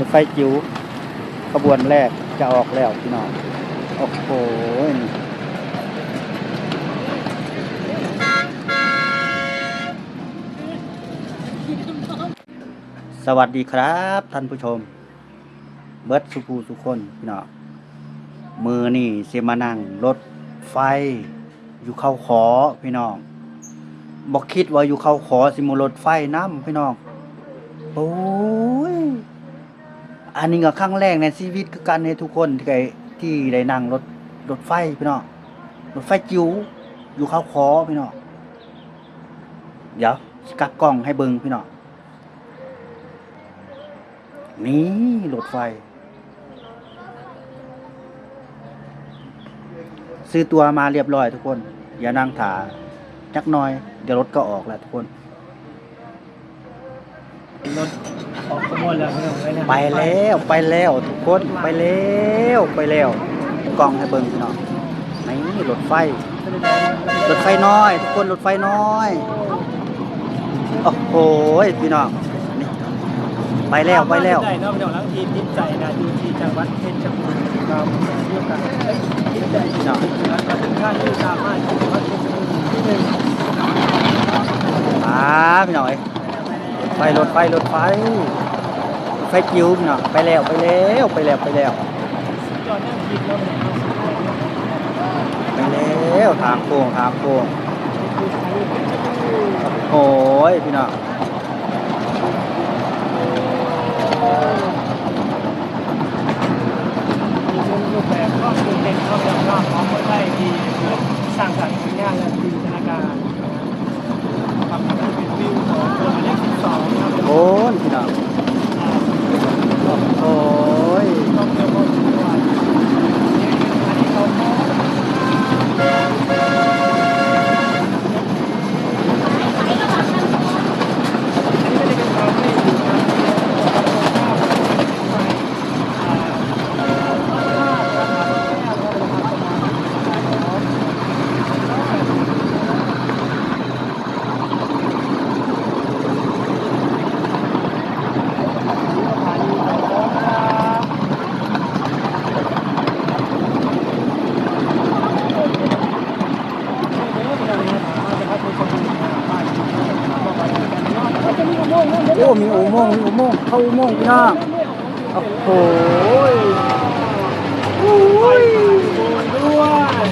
รถไฟจิ๋วขบวนแรกจะออกแล้วพี่น้อง โอ้โหสวัสดีครับ ท่านผู้ชม เบิร์ดสุภูสุคนพี่น้องมือนี่เสมานั่งรถไฟ อยู่เข้าขอพี่น้องบอกคิดว่าอยู่เข้าขอสิมรถไฟน้ำพี่น้องโอ้ อันนี้ก็ครั้งแรกในชีวิตคือการให้ทุกคนที่ได้ที่ได้นั่งรถรถไฟพี่น้องรถไฟจิ๋วอยู่เข้าคอพี่น้องเดี๋ยวสกลับกล้องให้เบิงพี่น้องนี่รถไฟ ซื้อตัวมาเรียบร้อยทุกคน อย่านั่งถาจักหน่อย เดี๋ยวรถก็ออกแล้วทุกคนรถ ออกขบวนแล้วไปแล้วไปแล้วทุกคนไปแล้วไปแล้วกล้องให้เบิ่งพี่น้องนี่รถไฟรถไฟน้อย ทุกคนรถไฟน้อย โอ้โหพี่น้องนี่ไปแล้วไปแล้วได้เนาะพี่น้องแล้วทีมทิพย์ใจนะอยู่ที่จังหวัดเพชรบูรณ์เราเรียกกันติดใจเน้องแล้วก็ถึงขั้นที่สามารถจังหวัดเพชรบูรณ์ที่หนึ่งมาพี่น้องเอ้ยไฟรถไฟรถไฟ ไฟจิ๋วพี่น้องไปแล้วไปแล้วไปแล้วไปแล้วไปแล้วทางโค้งทางโค้งโอ้ยพี่น้องรูปแบบก็คือเด็กก็เป็นรอบของคนไทยที่สร้างสรรค์ผลงานและจินตนาการนะครับเป็นวิวของตัวหมายเลขสิบสองนะครับ โอ้ยพี่น้องโอ้ย ต้องเจอคนตัวอันนี้เขาก็ อันนี้ไม่ได้เป็นความไม่ดีนะโอ้ โอ้ มีอุโมงค์มีอุโมงค์เข้าอุโมงค์พี่น้องโอ้โหยโอ้ยด้วย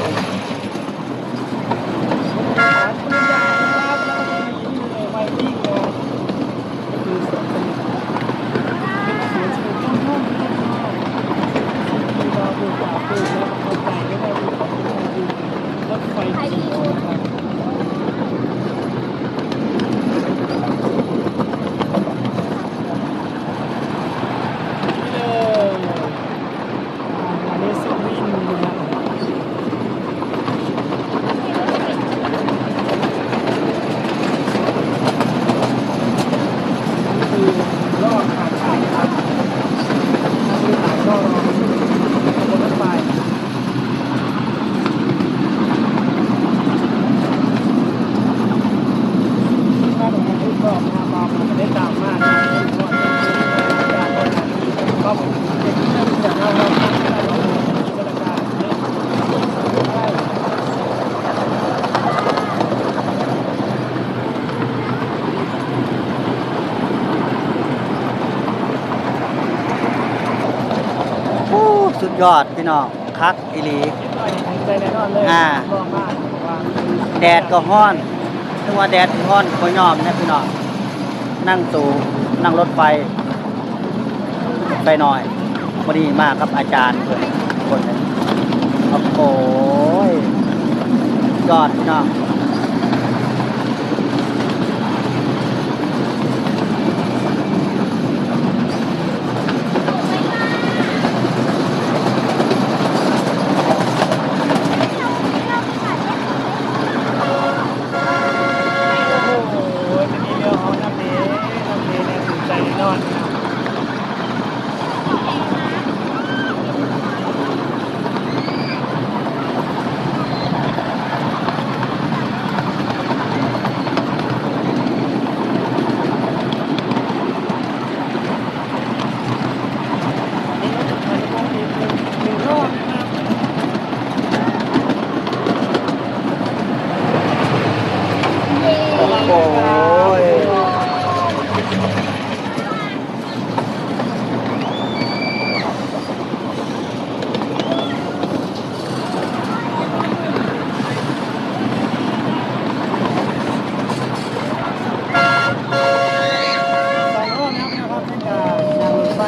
ไวกิ้งนะคือสวนสนุกเป็นสวนสนุกต้นทุ่งที่เราปลูกป่าปลูกแล้วเขาแต่งก็ได้ดูของดูรถไฟจีนนะครับนี่เลยอันนี้สุรินทร์นะครับคือรอดขาดขาดครับถ้าไม่ขาดก็รอรถไฟ ถ้าตรงนี้ก็มาบามันจะได้ตามมากนะก็ผมเป็นที่นั่งจากเราเราทำอะไรเราจินตนาการได้ โอ้สุด ยอดพี่น้องคักอีหลี ใจแน่นอนเลยอ่ารอมากว่าแดดก็ฮ้อนถึงว่าแดดฮ้อนก็ยอมนะพี่น้อง นั่งตู่นั่งรถไฟไปหน่อยพอดีมากครับอาจารย์เพื่อนคนหนึงโอ้โหยอดพี่น้อง โอ้โหจะมีเรื่องของน้ำเลี้ยน้ำเลี้ยเนี่ยถึงใจแน่นอนนะ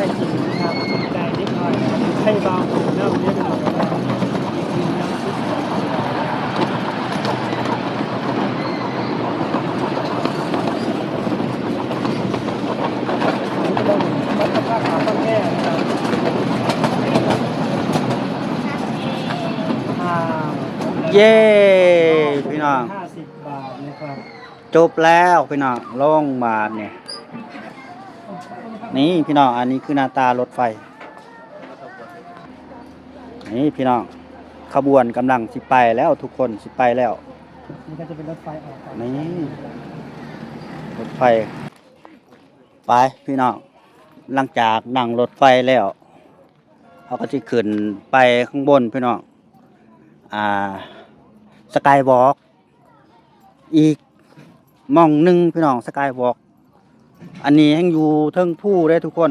ายจริงนะครับสนใจนิดหน่อยนะครับ ให้เบาผมเริ่มเรียกหน่อยนะครับอันนี้ก็ต้องมัดตะภาพขาต้นแม่นะครับอ่าเย้พี่น้องห้าสิบบาทนะครับจบแล้วพี่น้องลงมาเนี่ย นี่พี่น้องอันนี้คือหน้าตารถไฟ นี่พี่น้องขบวนกำลังสิไปแล้วทุกคนสิไปแล้ว นี่ก็จะเป็นรถไฟออกไปนี่ รถไฟ ไปพี่น้องหลังจากนั่งรถไฟแล้วเขาก็จะขึ้นไปข้างบนพี่น้องอ่าสกายวอล์กอีกมองหนึ่งพี่น้องสกายวอล์กอันนี้ยังอยู่เทิงผู้ได้ทุกคน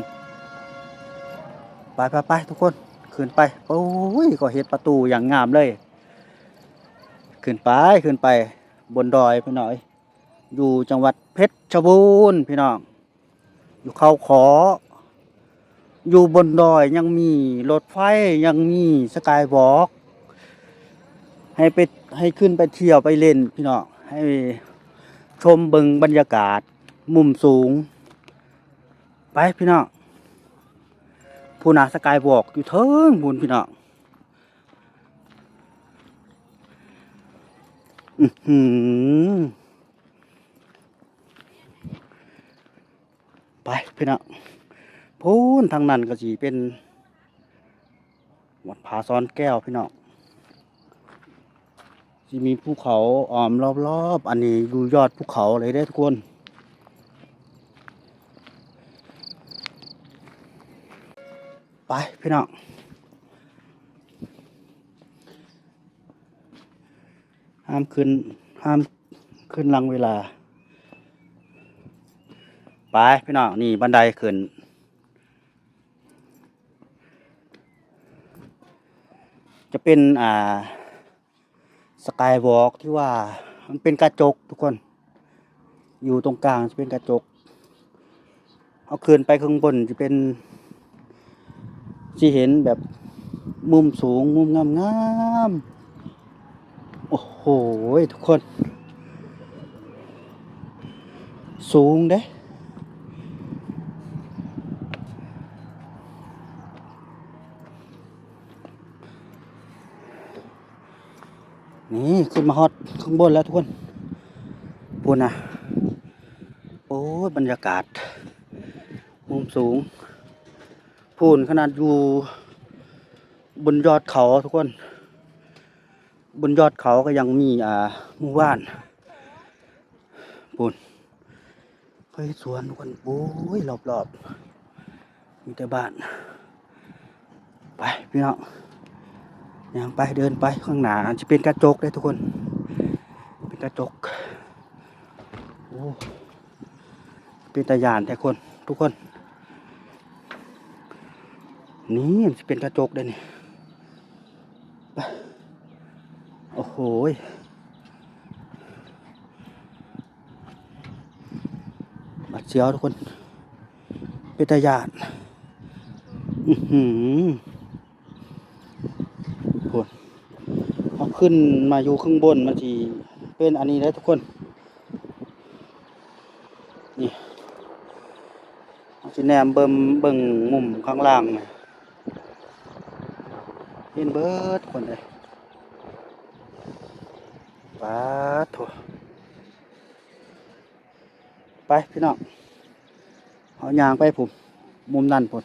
ไปไปไปทุกคน ขึ้นไปโอ้ยก็เห็นประตูอย่างงามเลย ขึ้นไปขึ้นไป บนดอยพี่น้อย อยู่จังหวัดเพชรบูรณ์พี่น้อง อยู่เขาขอ อยู่บนดอยยังมีรถไฟยังมีสกายวอล์กให้ไปให้ขึ้นไปเที่ยวไปเล่นพี่น้องให้ชมเบิงบรรยากาศ มุมสูง ไปพี่น้อง ผู้นาสกายวอล์กอยู่เทิงบุญพี่น้องไปพี่น้องพูนทางนั้นก็สีเป็นวัดผาซ้อนแก้วพี่น้องจะมีภูเขาอ้อมรอบๆ อันนี้ดูยอดภูเขาเลยได้ทุกคน ไปพี่น้องห้ามขึ้นห้ามขึ้นลังเวลา ไปพี่น้องนี่บันไดขึ้นจะเป็นอ่าสกายวอล์กที่ว่ามันเป็นกระจกทุกคน อยู่ตรงกลางจะเป็นกระจก เอาขึ้นไปข้างบนจะเป็น ที่เห็นแบบมุมสูงมุมงามๆโอ้โหทุกคน สูงเด้นี่ขึ้นมาฮอตข้างบนแล้วทุกคนพูนนะโอ้ยบรรยากาศ มุมสูง พูนขนาดอยู่บนยอดเขาทุกคน บนยอดเขาก็ยังมีอ่าหมู่บ้านปูนเฮ้ยสวนทุกคนโอ้ยรอบๆมีแต่บ้าน ไปพี่น้องย่างไปเดินไปข้างหน้าจะเป็นกระจกเลยทุกคน เป็นกระจกโอ้เป็นตาหยานแต่คน ทุกคน นี่มันจะเป็นกระจกเลยนี่โอ้โหบัดเชียวทุกคน เป็นตาหยาดอือหือทุกคนเอาขึ้นมาอยู่ข้างบนมันทีเป็นอันนี้แล้วทุกคน นี่เอาสิแนมเบิ่มเบิ่งมุมข้างล่างน่ะ ห็นเบิดคนเลยปาดโถไปพี่น้องเอายางไปผมมุมนั่นผม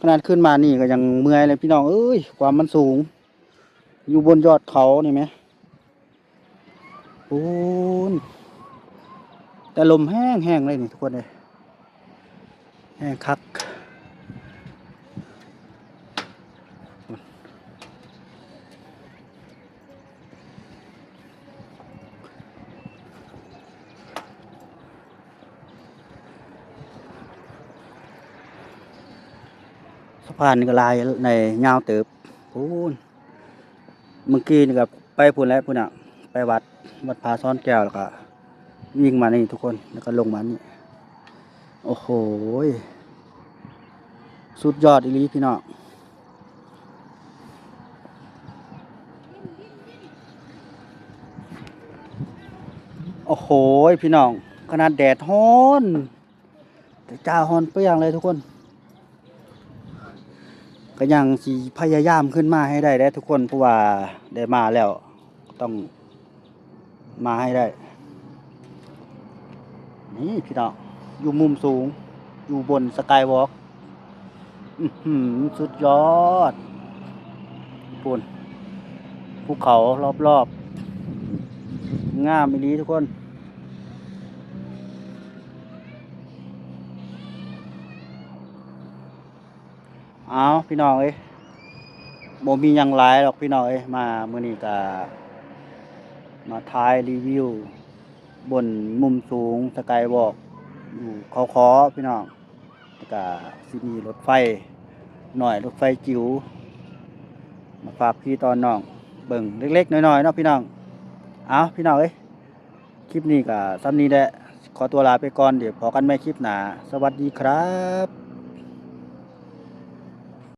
ขนาดขึ้นมานี่ก็ยังเมื่อยเลยพี่น้องเอ้ยความมันสูง อยู่บนยอดเขานี่ไหมปูนแต่ลมแห้งแห้งเลยนี่ทุกคนเลยแห้งคัก สะพานก็ลายในยาวเติบพูนเมื่อกี้นี่ก็ไปพูนแล้วพูนอะ ไปวัดวัดพาซ้อนแก้วแล้วก็วิ่งมานี่ทุกคนแล้วก็ลงมานี่โอ้โหสุดยอดอีลีพี่น้องโอ้โหพี่น้องขนาดแดดฮ้อนแต่จ้าฮ้อนเปรี้ยงเลยทุกคน ก็ยังสิพยายามขึ้นมาให้ได้ได้ทุกคนเพราะว่าได้มาแล้วต้องมาให้ได้ นี่พี่น้องอยู่มุมสูง อยู่บนสกายวอล์กสุดยอดปุ่นภูเขารอบๆ งามอีหลีทุกคน เอาพี่น้องเอ้ยบ่มียังหลายหรอกพี่น้องเอ้ยมามื้อนี้ก็มาถ่ายรีวิว บนมุมสูงสกายวอล์กอยู่เขาคอพี่น้องแล้วก็สิมีรถไฟหน่อยรถไฟจิ๋วมาฝากพี่ตอนน้องเบิ่งเล็กๆน้อยๆเนาะพี่น้องเอาพี่น้องเอ้ยคลิปนี้ก็ซ้ำนี้แหละขอตัวลาไปก่อนเดี๋ยวพอกันใหม่คลิปหน้าสวัสดีครับ